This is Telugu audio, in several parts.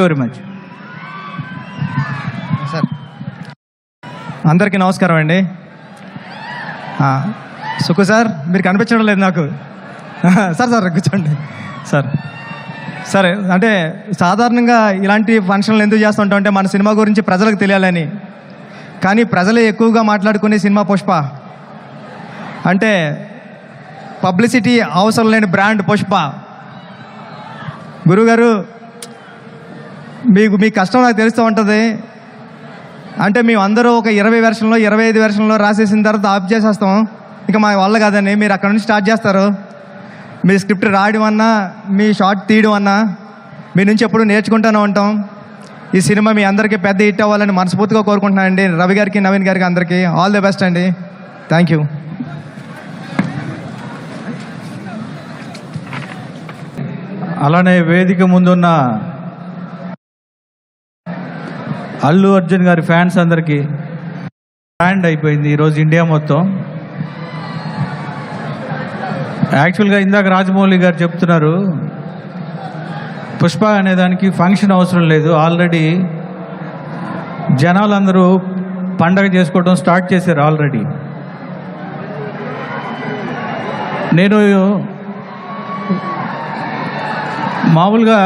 వెరీ మచ్ సార్ అందరికీ నమస్కారం అండి. సుఖు సార్ మీరు కనిపించడం లేదు నాకు. సార్ సార్ కూర్చోండి. సార్ సరే అంటే సాధారణంగా ఇలాంటి ఫంక్షన్లు ఎందుకు చేస్తుంటాం అంటే మన సినిమా గురించి ప్రజలకు తెలియాలని. కానీ ప్రజలే ఎక్కువగా మాట్లాడుకునే సినిమా పుష్ప. అంటే పబ్లిసిటీ అవసరం లేని బ్రాండ్ పుష్ప. గురుగారు మీకు మీ కష్టం నాకు తెలుస్తూ ఉంటుంది. అంటే మేము అందరూ ఒక ఇరవై వెర్షన్లో ఇరవై ఐదు వెర్షన్లో రాసేసిన తర్వాత ఆఫ్ చేసేస్తాం. ఇక మా వల్ల కాదని మీరు అక్కడ నుంచి స్టార్ట్ చేస్తారు. మీ స్క్రిప్ట్ రాయడం అన్నా మీ షార్ట్ తీయడం అన్నా మీ నుంచి ఎప్పుడు నేర్చుకుంటూనే ఉంటాం. ఈ సినిమా మీ అందరికీ పెద్ద హిట్ అవ్వాలని మనస్ఫూర్తిగా కోరుకుంటున్నానండి. రవి గారికి నవీన్ గారికి అందరికీ ఆల్ ది బెస్ట్ అండి. థ్యాంక్ యూ అలానే వేదిక ముందున్న అల్లు అర్జున్ గారి ఫ్యాన్స్ అందరికీ బ్రాండ్ అయిపోయింది ఈరోజు ఇండియా మొత్తం. యాక్చువల్గా ఇందాక రాజమౌళి గారు చెప్తున్నారు పుష్ప అనే దానికి ఫంక్షన్ అవసరం లేదు ఆల్రెడీ జనాలందరూ పండగ చేసుకోవడం స్టార్ట్ చేశారు ఆల్రెడీ. నేను మామూలుగా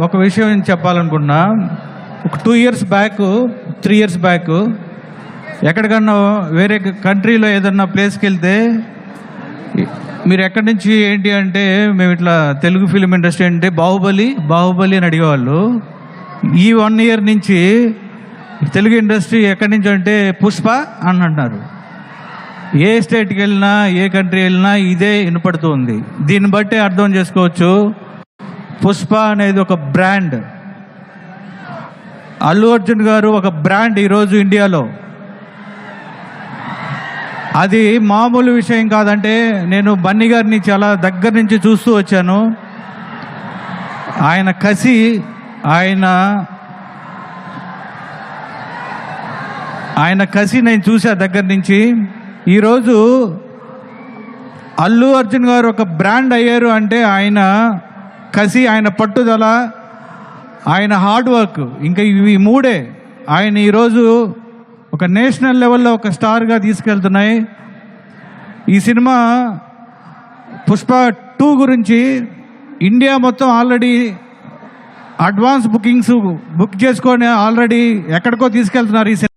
ఒక విషయం చెప్పాలనుకున్నా ఒక two years back three years back ఎక్కడికన్నా వేరే కంట్రీలో ఏదన్నా ప్లేస్కి వెళ్తే మీరు ఎక్కడి నుంచి ఏంటి అంటే మేము ఇట్లా తెలుగు ఫిలిం ఇండస్ట్రీ అంటే బాహుబలి బాహుబలి అని అడిగేవాళ్ళు. ఈ వన్ ఇయర్ నుంచి తెలుగు ఇండస్ట్రీ ఎక్కడి నుంచి అంటే పుష్ప అని అంటున్నారు. ఏ స్టేట్కి వెళ్ళినా ఏ కంట్రీ వెళ్ళినా ఇదే వినపడుతుంది. దీన్ని బట్టి అర్థం చేసుకోవచ్చు. పుష్ప అనేది ఒక బ్రాండ్ అల్లు అర్జున్ గారు ఒక బ్రాండ్ ఈరోజు ఇండియాలో. అది మామూలు విషయం కాదంటే నేను బన్నీ గారిని చాలా దగ్గర నుంచి చూస్తూ వచ్చాను. ఆయన కసి ఆయన ఆయన కసి నేను చూసా దగ్గర నుంచి. ఈరోజు అల్లు అర్జున్ గారు ఒక బ్రాండ్ అయ్యారు అంటే ఆయన కసి ఆయన పట్టుదల ఆయన హార్డ్ వర్క్ ఇంకా ఇవి మూడే. ఆయన ఈరోజు ఒక నేషనల్ లెవెల్లో ఒక స్టార్గా తీసుకెళ్తున్నాయి. ఈ సినిమా పుష్ప టూ గురించి ఇండియా మొత్తం ఆల్రెడీ అడ్వాన్స్ బుకింగ్స్ బుక్ చేసుకొని ఆల్రెడీ ఎక్కడికో తీసుకెళ్తున్నారు ఈ సినిమా